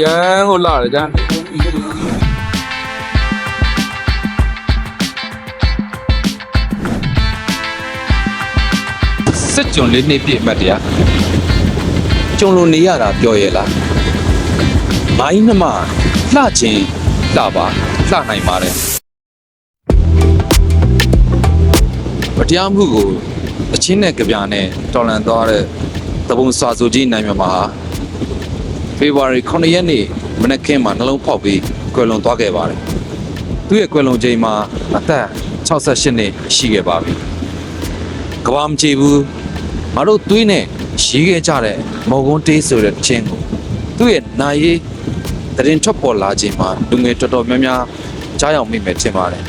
ရန်ကိုလာတယ်ကြာစစ်ကြုံလေးနှစ်ပြည့်အမှတ်တရားကြုံလို့နေရတာပြောရဲ့လားမိုင်းနှမလှချင်းလှပါလှနိုင်ပါတယ်မတရားမှုကိုအချင်းနဲ့ကြပြနဲ့တော်လန်သွားတဲ့သဘုံစွာစုကြီးနိုင်မြမှာ ဖေဖော်ဝါရီ9ရက်နေ့မနက်ခင်းမှာနှလုံးဖောက်ပြီးကွယ်လွန်သွားခဲ့ပါတယ်သူ့ရဲ့ကွယ်လွန်ချိန်မှာအသက်68နှစ်ရှိခဲ့ပါပြီကဘာမချေဘူးငါတို့သွေးနဲ့ရေးခဲ့ကြတဲ့မော်ကွန်းတေးဆိုတဲ့ချင်းကိုသူ့ရဲ့နိုင်ရေးတရင်ထွက်ပေါ်လာခြင်းမှာလူငယ်တော်တော်များများကြားရောက်မိမယ်ထင်ပါတယ်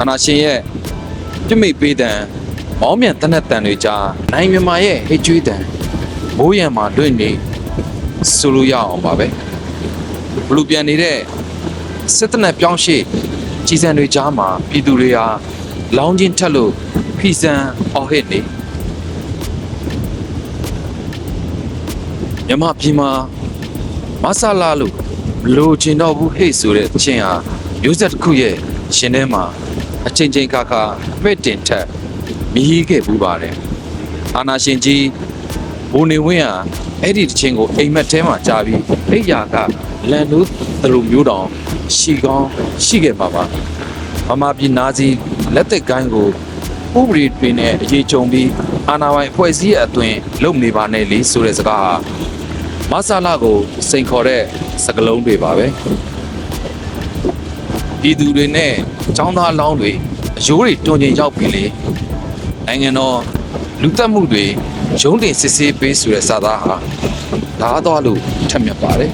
အနာရှင်ရဲ့ပြိမိတ်ပေးတဲ့မောင်းမြန်တနက်တန်တွေကြားနိုင်မြန်မာရဲ့ဟိတ်ကျွေးတန်မိုးရံမှာလွင့်နေ ဆိုလို့ရအောင်ပါပဲဘလူပြန်နေတဲ့စစ်တနက်ပြောင်းရှိကြီးစံတွေကြားမှာပြည်သူတွေဟာလောင်းချင်းထက်လို့ဖီဆန်အော်ဟစ်နေမြမပြည်မှာမဆလာလို့မလို့ချင်တော့ဘူးဟိတ်ဆိုတဲ့ချင်းဟာမျိုးဆက်တစ်ခုရဲ့ရှင်ထဲမှာအချိန်ချင်းခါခါပဲ့တင်ထက်မြည်ခဲ့ဘူးပါတယ်အာနာရှင်ကြီးဘိုးနေဝင်းဟာ အဲ့ဒီတချင်းကိုအိမ်မက်ထဲမှာကြားပြီးအိယာကလန်လို့တလူမျိုးတောင်ရှီကောင်းရှိခဲ့ပါပါမမပြည်နာစီလက်သက်ကိုင်းကိုဥပဒေတွေနဲ့အရေးကြုံပြီးအာနာပိုင်ဖွဲ့စည်းရဲ့အသွင်လုပ်နေပါနဲ့လေဆိုတဲ့စကားဟာမဆလာကိုစိန်ခေါ်တဲ့စကလုံးတွေပါပဲပြည်သူတွေနဲ့ចောင်းသားလောင်းတွေအယိုးတွေတွင်ကျင်ရောက်ပြီလေနိုင်ငံတော် လူသက်မှုတွေရုံးတင်စစ်ဆေးပေးဆိုတဲ့စာသားဟာဓာတ်သွားလို့ထက်မြက်ပါတယ်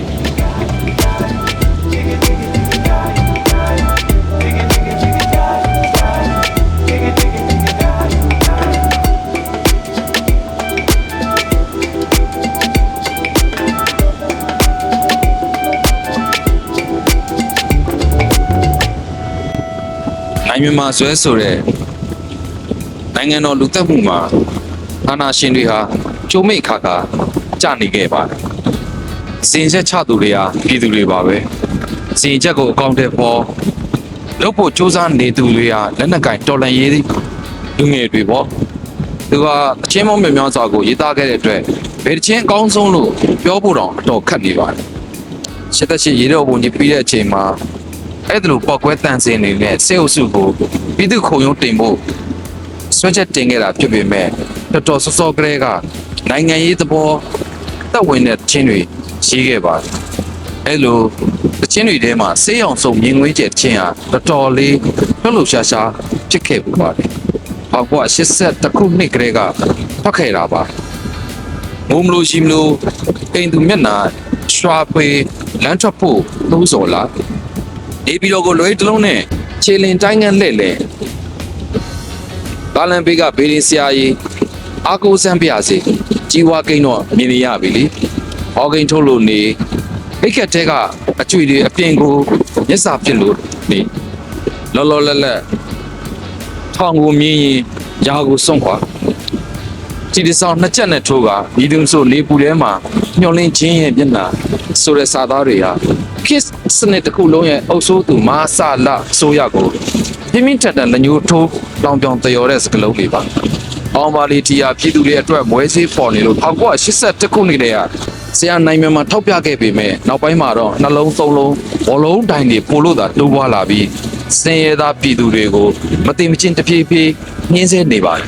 နိုင်မြန်မာဆွဲဆိုတဲ့ နိုင်ငံတော်လူသက်မှုမှာအာဏာရှင်တွေဟာကျုံမိတ်ခါခါကြာနေခဲ့ပါတယ်။စင်ဆက်ချသူတွေဟာပြည်သူတွေပါပဲ။စင်ချက်ကိုအကောင့်ထဲပေါ်လုပ်ဖို့စူးစမ်းနေသူတွေဟာလက်နက်ကင်တော်လန်ရေးလူငယ်တွေပေါ့။သူကအချင်းမောင်းမြောင်များစွာကိုရေးသားခဲ့တဲ့အတွက်ဘယ်တစ်ချင်းအကောင်းဆုံးလို့ပြောဖို့တော့အတော်ခက်နေပါတယ်။ရှစ်သက်ရှိရေတော်ပုံကြီးပြီးတဲ့အချိန်မှာအဲ့ဒါလိုပောက်ကွဲတန်စင်နေတဲ့စေအုပ်စုကိုပြည်သူခုံရုံးတင်ဖို့ ဆွဲချက်တင်ခဲ့တာဖြစ်ပေမဲ့တော်တော်စောစောကလေးကနိုင်ငံရေးသဘောတက်ဝင်တဲ့ချင်းတွေရေးခဲ့ပါတယ်အဲ့လိုတချင်းတွေထဲမှာစေးအောင်စုံမြင်ငွေးကျချင်းဟာတော်တော်လေးလှုပ်လှုပ်ရှားရှားဖြစ်ခဲ့ပူပါတယ်ဟောကွာ80တခုနှစ်ကလေးကထွက်ခဲ့တာပါငုံမလို့ရှိမလို့အိမ်သူမျက်နှာရွှာပေလမ်းထွက်ဖို့သိုးစော်လာနေပြည်တော်ကိုလွှဲတလုံးနဲ့ခြေလင်တိုင်းငန်းလှဲ့လဲ ဘာလန်ဘေးကဘေးရင်ဆရာကြီးအာကိုစံပြစေကြီးဝါကိန်းတော့မြင်နေရပြီလေဟောကိန်းထုတ်လို့နေအိတ်ခက်တဲကအကျွေတွေအပြင်ကိုမျက်စာဖြစ်လို့နေလောလောလတ်လတ်ထောင်ကိုမြင်ရင်ယာကိုစွန့်ခွာဒီဒီဆောင်နှစ်ချက်နဲ့ထိုးကဤသူဆိုနေပူထဲမှာညှော်လင်းခြင်းရဲ့မျက်နှာဆိုတဲ့စာသားတွေဟာ kiss စနစ်တစ်ခုလုံးရဲ့အုပ်စိုးသူမာဆာလအစိုးရကို ပြင်းပြင်းထန်ထန်လက်ညှိုးထိုးလောင်ပြောင်တရော်တဲ့စကလုံးတွေပါအောင်ပါလီတီယာပြည်သူတွေအတွက်မွဲစေးပေါ်နေလို့1981ခုနှစ်တည်းကဆရာနိုင်မြန်မာထောက်ပြခဲ့ပေမဲ့နောက်ပိုင်းမှာတော့နှလုံးသုံးလုံးဘောလုံးတိုင်းတွေပို့လို့သာတိုးပွားလာပြီးစင်ရသားပြည်သူတွေကိုမတိမချင်းတဖြည်းဖြည်းနှင်းဆဲနေပါတယ်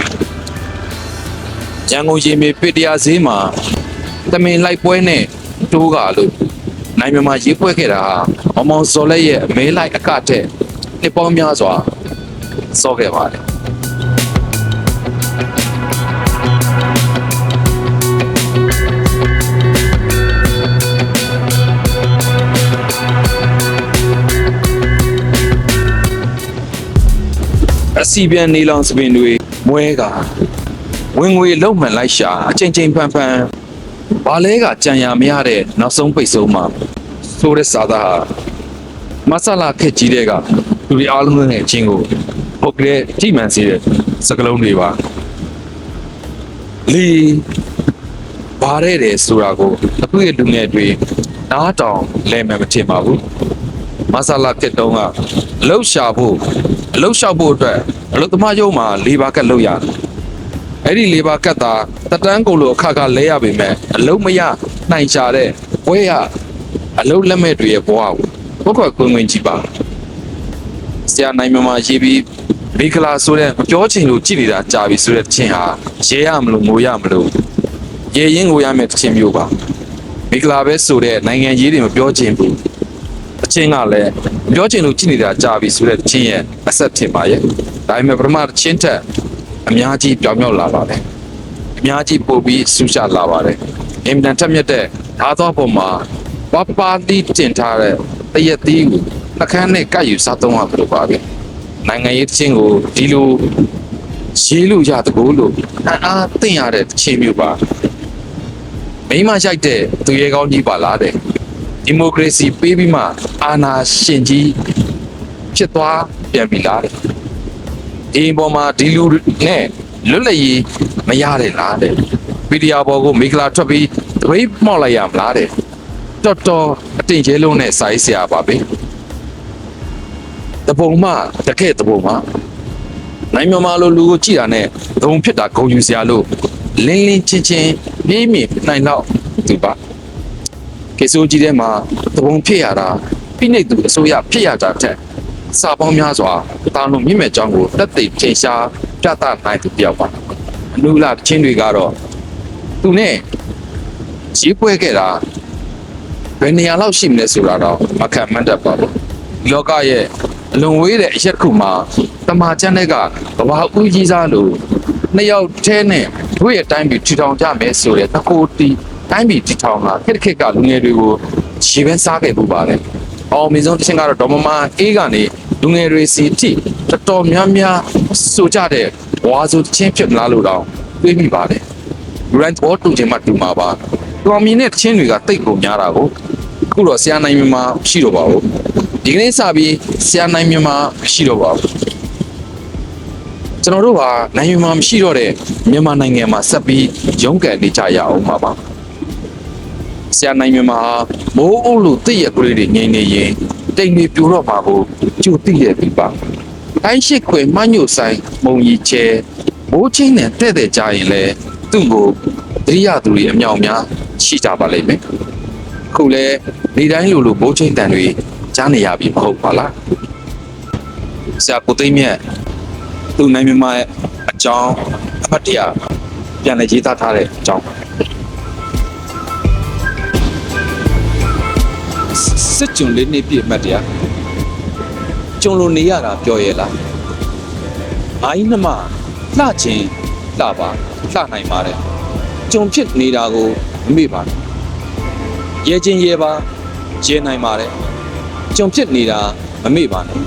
ရန်ကုန်ရေမြေပစ်တရားဈေးမှာတမင်လိုက်ပွဲနဲ့တိုးကလို့နိုင်မြန်မာရေးပွဲခဲ့တာဟာအမောင်စော်လက်ရဲ့အမဲလိုက်အကတဲ့ နှစ်ပေါင်းများစွာစောခဲ့ပါတယ်အစီပြန်နေလောင်စပင်တွေမွဲကဝင်ငွေလုံမှန်လိုက်ရှာအချိန်ချင်းဖန်ဖန်ဘာလဲကကြံရမရတဲ့နောက်ဆုံးပိတ်ဆုံးမှာဆိုတဲ့စာသားဟာမဆလာခက်ကြီးတဲ့က လူတွေအားလုံးနဲ့အချင်းကိုပုတ်ကလေးထိမှန်စေတဲ့စကလုံးတွေပါလီဘာရဲတယ်ဆိုတာကိုအခုရဲ့လူငယ်တွေနားတောင်လဲမယ်မထင်ပါဘူးမဆလာကစ်တုံးကအလုတ်ရှာဖို့အလုတ်လျှောက်ဖို့အတွက်အလုတ်သမားရုံးမှာလေဘာကတ်လုပ်ရတယ်အဲ့ဒီလေဘာကတ်တာတက်တန်းကုန်လို့အခါခါလဲရပေမဲ့အလုတ်မရနိုင်ချတဲ့ဘွဲရအလုတ်လက်မဲ့တွေရဲ့ဘဝကိုဘုခွက်ကွင်းကွင်းကြည့်ပါ ဆရာနိုင်မြန်မာရေးပြီးမိကလာဆိုတဲ့မပြောချင်လို့ကြည်နေတာကြာပြီဆိုတဲ့ချင်းဟာရဲရမလို့ငိုရမလို့ရေရင်ငိုရမယ်တချင်းမျိုးပါမိကလာပဲဆိုတဲ့နိုင်ငံရေးတွေမပြောချင်ဘူးအချင်းကလည်းမပြောချင်လို့ကြည်နေတာကြာပြီဆိုတဲ့ချင်းရဲ့အဆက်ထင်ပါရဲ့ဒါပေမဲ့ပထမတစ်ချင်းထက်အများကြီးပြောင်းမြောက်လာပါတယ်အများကြီးပို့ပြီးဆူရှာလာပါတယ်အင်မတန်ထက်မြက်တဲ့ဓာတ်သောပုံမှာပပတိတင်ထားတဲ့တရက်သီးကို နှကန်းနဲ့ကပ်ယူစားသုံးရသလိုပါပဲနိုင်ငံရေးတစ်ချင်းကိုဒီလိုရေးလို့ရတကူလို့အံ့အားသင့်ရတဲ့တစ်ချင်းမျိုးပါမိမရိုက်တဲ့သူရဲကောင်းကြီးပါလားတဲ့ဒီမိုကရေစီပေးပြီးမှအာဏာရှင်ကြီးဖြစ်သွားပြန်ပြီလားတဲ့ဒီအပေါ်မှာဒီလူနဲ့လွတ်လပ်ရေးမရတဲ့လားတဲ့ပီဒီယာဘော်ကိုမိကလာထွက်ပြီးတပိတ်မှောက်လိုက်ရမလားတဲ့တော်တော်အတင်ကျဲလုံးနဲ့စာရေးဆရာပါပဲတ ပုံမှတကဲ့တပုံမှနိုင်မြန်မာလိုလူကိုကြည်တာနဲ့ဒုံဖြစ်တာဂုံယူစရာလို့လင်းလင်းချင်းချင်းပြေးမြင်နိုင်တော့သူပါကေဆိုကြီးထဲမှာတပုံဖြစ်ရတာဖိနှိပ်သူအစိုးရဖြစ်ရတာတဲ့စာပေါင်းများစွာတာလုံးမြင့်မဲ့ကြောင်းကိုတက်သိပ်ချိန်ရှားပြသနိုင်သူတယောက်ပါအနုလာချင်းတွေကတော့သူနဲ့ကြီးပွဲခဲ့တာဘယ်နေရာလောက်ရှိမလဲဆိုတာတော့မခံမှန်းတတ်ပါဘူးဒီလောကရဲ့ အလွန်ဝေးတဲ့အရက်တစ်ခုမှာတမာချမ်းတဲ့ကကဘာဦးကြီးစားလို့နှစ်ယောက်တည်းနဲ့တို့ရဲ့တိုင်းပြည်ထူထောင်ကြမယ်ဆိုတဲ့တကိုတီတိုင်းပြည်ထူထောင်တာခက်ခက်ကလူငယ်တွေကိုခြေပဲစားခဲ့ပူပါတယ်။အောင်မြင်ဆုံးတစ်ချက်ကတော့ဒေါ်မမအေးကနေလူငယ်တွေစီတိတော်တော်များများဆိုကြတဲ့ဝါဆိုချင်းဖြစ်လာလို့တော့တွေးမိပါတယ်။ Grand Ball တူချင်မှတူမှာပါ။တော်မြင်တဲ့ချင်းတွေကတိတ်ကုန်များတာကိုအခုတော့ဆရာနိုင်မြန်မာရှိတော့ပါဘူး။ ဒီကနေ့စပြီးဆရာနိုင်မြန်မာရှိတော့ပါဘူး။ကျွန်တော်တို့ဟာနိုင်ငံမှာမရှိတော့တဲ့မြန်မာနိုင်ငံမှာဆက်ပြီးရုန်းကန်နေကြရအောင်ပါပါဆရာနိုင်ငံမှာမိုးအုပ်လို့တည့်ရကလေးတွေငိမ့်နေရင်တိမ်တွေပြိုတော့မှာကိုကြိုသိရပြီပါတိုင်းရှိခွေမှညို့ဆိုင်မုံကြီးချဲမိုးချင်းနဲ့တဲ့တဲ့ကြရင်လဲသူ့ကိုတရိယာသူတွေအမြောက်များရှိကြပါလိမ့်မယ်ခုလဲနေတိုင်းလိုလိုမိုးချင်းတန်တွေ ကြားနေရပြီမဟုတ်ပါလားဆရာကိုသိမ့်မြတ်သူနိုင်မြန်မာရဲ့အကြောင်းအဖတ်တရားပြန်လည်ရေးသားထားတဲ့အကြောင်းစစ်ကြုံလေးနှစ်ပြည့်အမှတ်တရားကြုံလို့နေရတာပြောရဲလားအိုင်းနှမလှချင်းလှပါလှနိုင်ပါတယ်ကြုံဖြစ်နေတာကိုမမေ့ပါနဲ့ရဲချင်းရဲပါရဲနိုင်ပါတယ် ကြုံဖြစ်နေတာမမေ့ပါနဲ့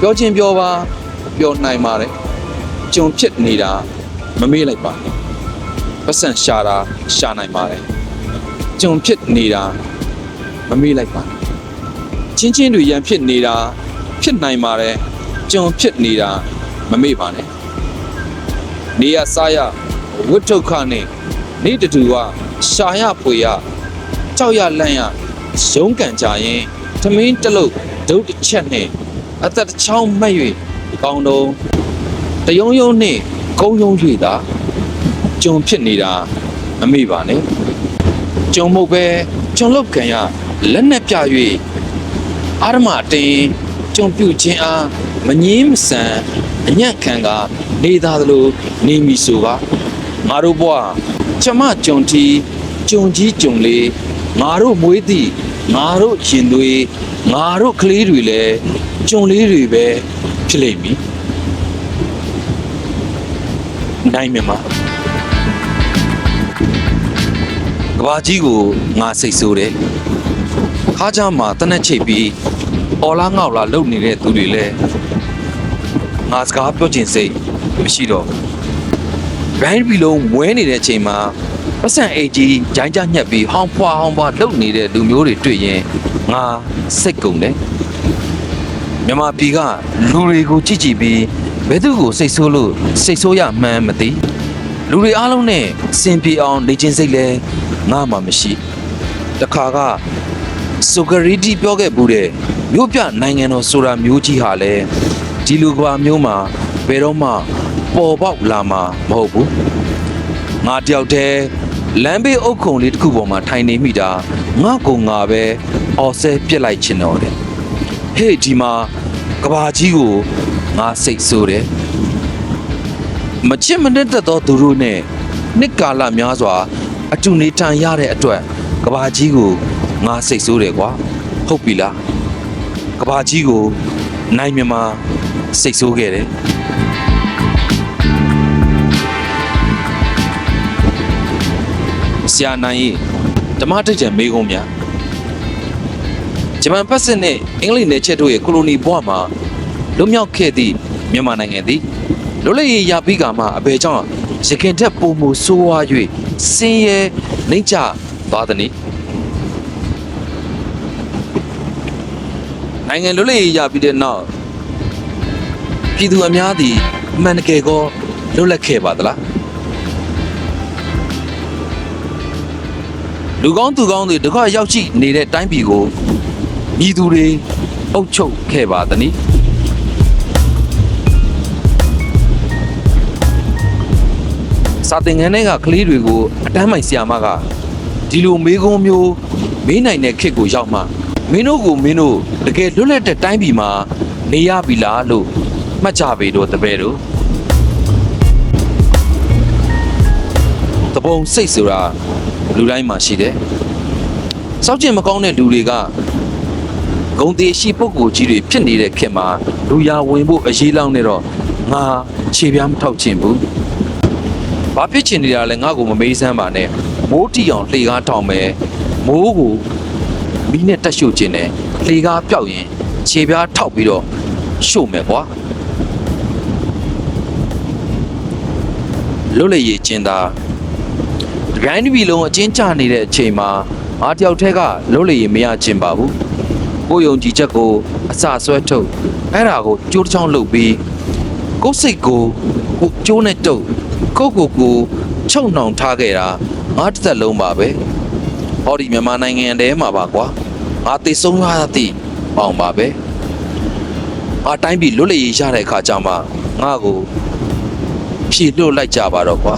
ပြောချင်းပြောပါပြောနိုင်ပါတယ်ကြုံဖြစ်နေတာမမေ့လိုက်ပါနဲ့ပတ်စံရှာတာရှာနိုင်ပါတယ်ကြုံဖြစ်နေတာမမေ့လိုက်ပါနဲ့ချင်းချင်းတွေရန်ဖြစ်နေတာဖြစ်နိုင်ပါတယ်ကြုံဖြစ်နေတာမမေ့ပါနဲ့နေရစားရဝတ်ထုတ်ခနဲ့နေတတူကရှာရဖွေရကြောက်ရလန့်ရရုံးကန်ကြရင် သမင်းတစ်လုတ်ဒုတ်တစ်ချက်နဲ့အသက်တစ်ချောင်းမှတ်၍ကောင်းတော့တယုံယုံနဲ့ကုန်းယုံ၍သာကြုံဖြစ်နေတာမမေ့ပါနဲ့ကြုံမဟုတ်ပဲကြုံလောက်ခံရလက်နဲ့ပြ၍အာရမတင်ကြုံပြုတ်ခြင်းအားမငင်းမဆန်အညံ့ခံကနေသားသလိုနေမီဆိုပါငါတို့ဘွားချမကြုံတီကြုံကြီးကြုံလေးငါတို့မွေးသည့် ငါတို့ရင်သွေးငါတို့ကလေးတွေလည်းကြုံလေးတွေပဲဖြစ်လိမ့်မည်နိုင်မြန်မာကဘာကြီးကိုငါစိတ်ဆိုးတယ်ခါးကြမှာတနက်ချိတ်ပြီးအော်လားငေါက်လားလုံနေတဲ့သူတွေလည်းငါစကားပြောချင်စိတ်မရှိတော့ဘူးဘိုင်းဘီလုံးဝဲနေတဲ့အချိန်မှာ ပတ်စံအေကြီးဂျိုင်းကြညက်ပြီးဟောင်းဖွာဟောင်းဖွာလှုပ်နေတဲ့လူမျိုးတွေတွေ့ရင်ငါစိတ်ကုန်တယ်မြန်မာပြည်ကလူတွေကိုကြည့်ကြည့်ပြီးဘယ်သူကိုစိတ်ဆိုးလို့စိတ်ဆိုးရမှန်းမသိလူတွေအားလုံးနဲ့စင်ပြေအောင်နေချင်းစိတ်လဲငါမှမရှိတခါကဆိုကရီတီပြောခဲ့ဘူးတဲ့မြို့ပြနိုင်ငံတော်ဆိုတာမျိုးကြီးဟာလဲဒီလူကဘာမျိုးမှာဘယ်တော့မှပေါ်ပေါက်လာမှာမဟုတ်ဘူးငါတယောက်တည်း လမ်းဘေးအုပ်ခုံလေးတစ်ခုပေါ်မှာထိုင်နေမိတာငါကောင်ငါပဲအော်ဆဲပြစ်လိုက်ချင်တော့တယ်ဟေ့ဒီမှာကဘာကြီးကိုငါစိတ်ဆိုးတယ်မချစ်မနစ်သက်သောသူတို့နဲ့နှစ်ကာလများစွာ အတူနေထိုင်ရတဲ့အတွက်ကဘာကြီးကိုငါစိတ်ဆိုးတယ်ကွာဟုတ်ပြီလားကဘာကြီးကိုနိုင်မြမာစိတ်ဆိုးခဲ့တယ် ဆရာနိုင်ရင်ဓမ္မတိတ်ချံမေးကုန်များဂျပန်ဖက်စစ်နဲ့အင်္ဂလိပ်နယ်ချက်တို့ရဲ့ကိုလိုနီဘဝမှာလွတ်မြောက်ခဲ့သည့်မြန်မာနိုင်ငံသည်လွတ်လပ်ရေးရပြီးကမှအဘယ်ကြောင့်ရခင်ထက်ပုံမဆိုးဝါး၍စင်းရဲနှိမ့်ချသွားသည်။နိုင်ငံလွတ်လပ်ရေးရပြီးတဲ့နောက်ပြည်သူအများသည်အမှန်တကယ်ကောလွတ်လပ်ခဲ့ပါသလား လူကောင်းသူကောင်းတွေတခါရောက်ရှိနေတဲ့တိုင်းပြည်ကိုမြည်သူတွေအုပ်ချုပ်ခဲ့ပါသနည်းစာသင်ခန်းထဲကကလေးတွေကိုအတန်းမိုင်ဆီယာမကဒီလိုမေးခွန်းမျိုးမေးနိုင်တဲ့ခေတ်ကိုရောက်မှမင်းတို့ကိုမင်းတို့တကယ်လွတ်လပ်တဲ့တိုင်းပြည်မှာနေရပြီလားလို့မှတ်ကြပေတော့တပည့်တို့တပုံစိတ်ဆိုတာ လူတိုင်းမှာရှိတယ်။စောက်ကျင်မကောင်းတဲ့လူတွေကဂုံတေရှိပုဂ္ဂိုလ်ကြီးတွေဖြစ်နေတဲ့ခေတ်မှာလူရဝင်ဖို့အရေးလောင်းနေတော့ငါခြေပြားမထောက်ချင်ဘူး။ဘာဖြစ်ချင်နေတာလဲငါ့ကိုမမေးစမ်းပါနဲ့မိုးတီအောင်လှေကားထောင်မယ်မိုးကိုမီးနဲ့တက်ရှို့ခြင်းနဲ့လှေကားပျောက်ရင်ခြေပြားထောက်ပြီးတော့ရှို့မယ်ကွာလွတ်လပ်ရေးကျင်းသား ဒီကိုင်းတစ်ပြည်လုံးအချင်းချနေတဲ့အချိန်မှာငါတယောက်တည်းကလွတ်လပ်ရေးမရချင်ပါဘူးကိုယ်ယုံကြည်ချက်ကိုအစဆွဲထုတ်အဲ့ဒါကိုကြိုးတစ်ချောင်းလုပ်ပြီးကိုယ်စိတ်ကိုကိုကျိုးနဲ့တုပ်ကိုယ့်ကိုယ်ကိုချုပ်နှောင်ထားခဲ့တာငါတစ်သက်လုံးပါပဲဟောဒီမြန်မာနိုင်ငံထဲမှာပါကွာငါသိဆုံးရသည်ပေါင်ပါပဲငါတိုင်းပြည်လွတ်လပ်ရေးရတဲ့အခါကျမှငါကိုဖြေလွတ်လိုက်ကြပါတော့ကွာ